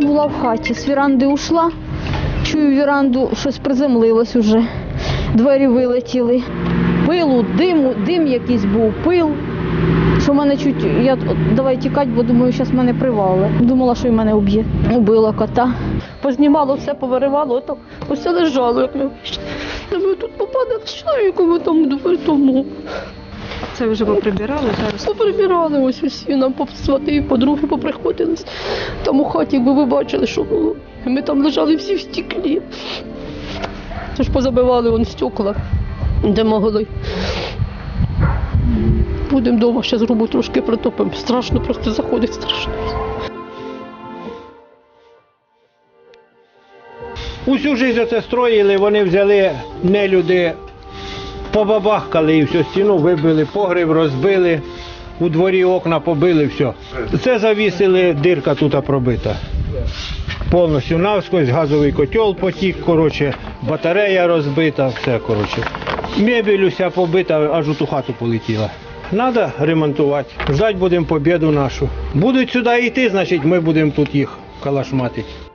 Я була в хаті, з віранди ушла, чую віранду, щось приземлилось уже. Двері вилетіли. Пилу, диму, дим якийсь був, пил. Що мене чуть. Я давай тікати, бо думаю, зараз мене привали. Думала, що й мене уб'є. Убила кота. Познімало все, повиривало, ото усе лежало, ми. Тут там двоє тому. Це вже поприбирали зараз. Поприбирали ось усі, нам свати, подруги поприходились. Там у хаті, якби ви бачили, що було. Ми там лежали всі в стіклі. Це ж позабивали вон стекла, де могли. Будемо вдома, ще зробу трошки притопимо. Страшно, просто заходить страшно. Усю життя це строїли, вони взяли нелюди, побабахкали і всю стіну вибили, погріб розбили, у дворі окна побили, все. Це завісили, дирка тут пробита. Повністю навскось, газовий котел потік, коротше, батарея розбита, все, коротше. Мебель уся побита, аж у ту хату полетіла. Треба ремонтувати. Ждать будемо побіду нашу. Будуть сюди йти, значить ми будемо тут їх калашматити.